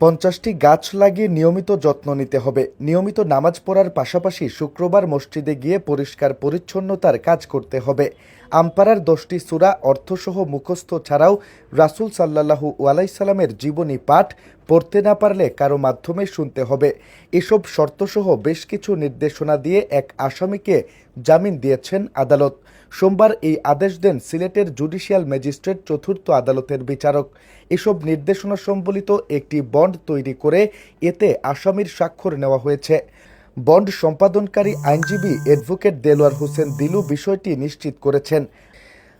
পঞ্চাশটি গাছ লাগিয়ে নিয়মিত যত্ন নিতে হবে। নিয়মিত নামাজ পড়ার পাশাপাশি শুক্রবার মসজিদে গিয়ে পরিষ্কার পরিচ্ছন্নতার কাজ করতে হবে। আমপাড়ার দশটি সুরা অর্থসহ মুখস্থ ছাড়াও রাসূল সাল্লাল্লাহু আলাইসাল্লামের জীবনী পাঠ পড়তে না পারলে কারও মাধ্যমে শুনতে হবে। এসব শর্তসহ বেশ কিছু নির্দেশনা দিয়ে এক আসামিকে জামিন দিয়েছেন আদালত। সোমবার এই আদেশ দেন সিলেটের জুডিশিয়াল ম্যাজিস্ট্রেট চতুর্থ আদালতের বিচারক। এসব নির্দেশনা সম্বলিত একটি বন্ড তৈরি করে এতে আসামির স্বাক্ষর নেওয়া হয়েছে। বন্ড সম্পাদনকারী আইনজীবী অ্যাডভোকেট দেলোয়ার হোসেন দিলু বিষয়টি নিশ্চিত করেছেন।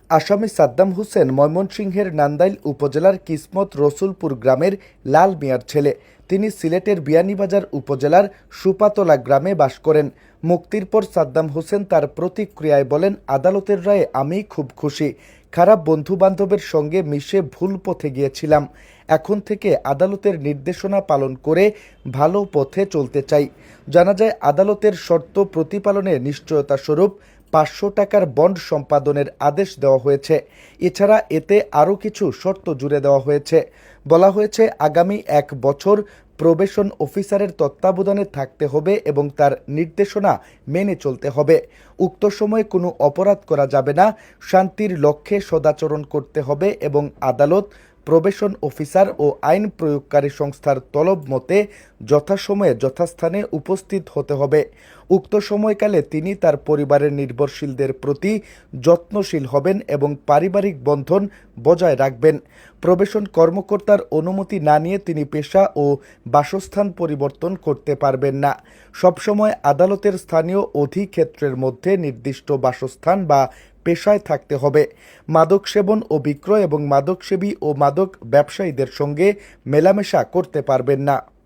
আসামি সাদ্দাম হোসেন ময়মনসিংহের নান্দাইল উপজেলার কিসমত রসুলপুর গ্রামের লাল মিয়ার ছেলে। তিনি সিলেটের বিয়ানীবাজার উপজেলার সুপাতলা গ্রামে বাস করেন। মুক্তির পর সাদ্দাম হোসেন তার প্রতিক্রিয়ায় বলেন, আদালতের রায়ে আমি খুব খুশি। খারাপ বন্ধু বান্ধবের সঙ্গে মিশে ভুল পথে গিয়েছিলাম। এখন থেকে আদালতের নির্দেশনা পালন করে ভালো পথে চলতে চাই। জানা যায়, আদালতের শর্ত প্রতিপালনে নিশ্চয়তা স্বরূপ পাঁচশো টাকার বন্ড সম্পাদনের আদেশ দেওয়া হয়েছে। এছাড়া এতে আরও কিছু শর্ত জুড়ে দেওয়া হয়েছে। বলা হয়েছে, আগামী এক বছর প্রবেশন অফিসারের তত্ত্বাবধানে থাকতে হবে এবং তার নির্দেশনা মেনে চলতে হবে। উক্ত সময়ে কোনো অপরাধ করা যাবে না। শান্তির লক্ষ্যে সদাচরণ করতে হবে এবং আদালত প্রবেশন অফিসার ও আইন প্রয়োগকারী সংস্থার তলব মতে যথাসময়ে যথাস্থানে উপস্থিত হতে হবে। উক্ত সময়কালে তিনি তার পরিবারের নির্ভরশীলদের প্রতি যত্নশীল হবেন এবং পারিবারিক বন্ধন বজায় রাখবেন। প্রবেশন কর্মকর্তার অনুমতি না নিয়ে তিনি পেশা ও বাসস্থান পরিবর্তন করতে পারবেন না। সবসময় আদালতের স্থানীয় অধিক্ষেত্রের মধ্যে নির্দিষ্ট বাসস্থান বা পেশায় থাকতে হবে। মাদক সেবন ও বিক্রয় এবং মাদকসেবী ও মাদক ব্যবসায়ীদের সঙ্গে মেলামেশা করতে পারবেন না।